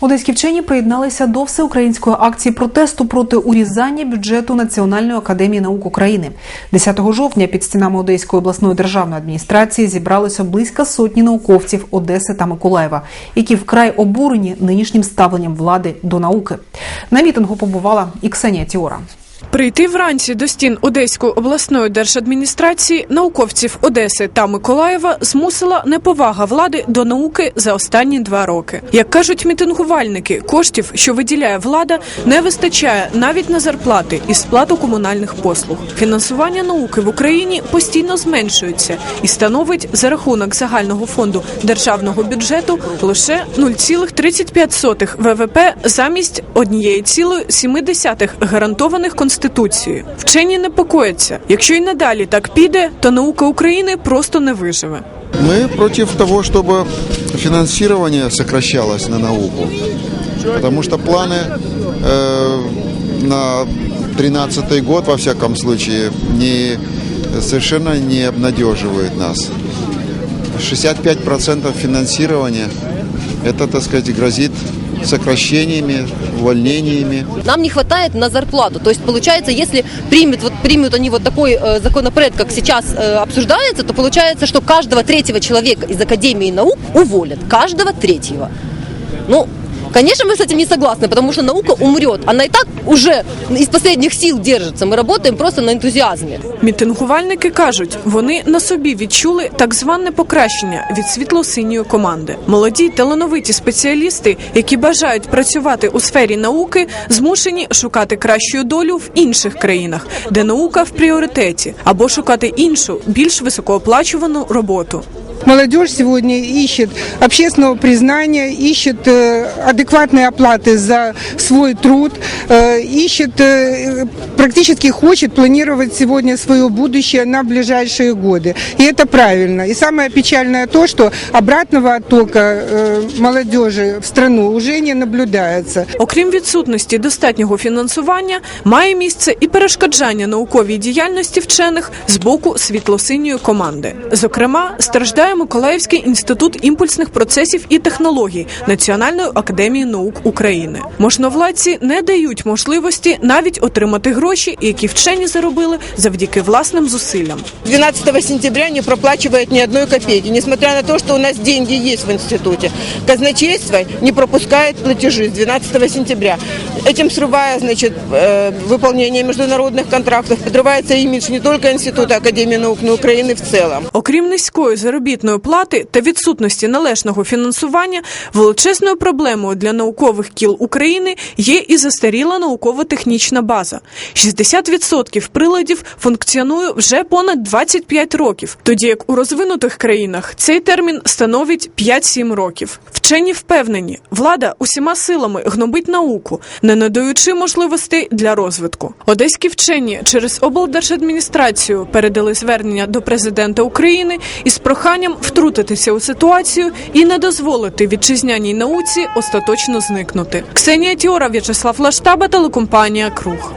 Одеські вчені приєдналися до всеукраїнської акції протесту проти урізання бюджету Національної академії наук України. 10 жовтня під стінами Одеської обласної державної адміністрації зібралося близько сотні науковців Одеси та Миколаєва, які вкрай обурені нинішнім ставленням влади до науки. На мітингу побувала і Ксенія Тіора. Прийти вранці до стін Одеської обласної держадміністрації науковців Одеси та Миколаєва змусила неповага влади до науки за останні два роки. Як кажуть мітингувальники, коштів, що виділяє влада, не вистачає навіть на зарплати і сплату комунальних послуг. Фінансування науки в Україні постійно зменшується і становить за рахунок загального фонду державного бюджету лише 0,35 ВВП замість 1,7 гарантованих конституцією. Вчені непокояться. Якщо й надалі так піде, то наука України просто не виживе. Мы против того, чтобы финансирование сокращалось на науку, потому что планы э, на 2013 год, во всяком случае, не, совершенно не обнадеживают нас. 65% финансирования, это, так сказать, грозит сокращениями, увольнениями. Нам не хватает на зарплату. То есть получается, если примет, вот, примут они вот такой э, законопроект, как сейчас э, обсуждается, то получается, что каждого третьего человека из Академии наук уволят. Каждого третьего. Ну, конечно, мы с этим не согласны, потому что наука умрет. Она и так уже из последних сил держится. Мы работаем просто на энтузиазме. Мітингувальники кажуть, вони на собі відчули так зване покращення від світло-синьої команди. Молоді й талановиті спеціалісти, які бажають працювати у сфері науки, змушені шукати кращу долю в інших країнах, де наука в пріоритеті, або шукати іншу, більш високооплачувану роботу. Молодежь сегодня ищет общественного признания, ищет э, адекватной оплаты за свой труд, э, ищет, э, практически хочет планировать сегодня свое будущее на ближайшие годы. И это правильно. И самое печальное то, что обратного оттока э, молодежи в страну уже не наблюдается. Окрім відсутності достатнього фінансування, має місце і перешкоджання науковій діяльності вчених з боку світло-синьої команди. Зокрема, страждає Миколаївський інститут імпульсних процесів і технологій Національної академії наук України. Можновладці не дають можливості навіть отримати гроші, які вчені заробили завдяки власним зусиллям. 12 сентября не проплачивает ни одной копейки, несмотря на то, что у нас деньги есть в институте. Казначейство не пропускает платежи с 12 сентября. Этим срывая, значит, э, выполнение международных контрактов, подрывается имидж не только Института Академии наук, но и Украины в целом. Окрім низької заробітної плати та відсутності належного фінансування, величезною проблемою для наукових кіл України є і застаріла науково-технічна база. 60% приладів функціонує вже понад 25 років, тоді як у розвинутих країнах цей термін становить 5-7 років. Вчені впевнені, влада усіма силами гнобить науку, не надаючи можливостей для розвитку. Одеські вчені через облдержадміністрацію передали звернення до президента України із проханням втрутитися у ситуацію і не дозволити вітчизняній науці остаточно зникнути. Ксенія Тіора, В'ячеслав Лаштаба, телекомпанія Круг.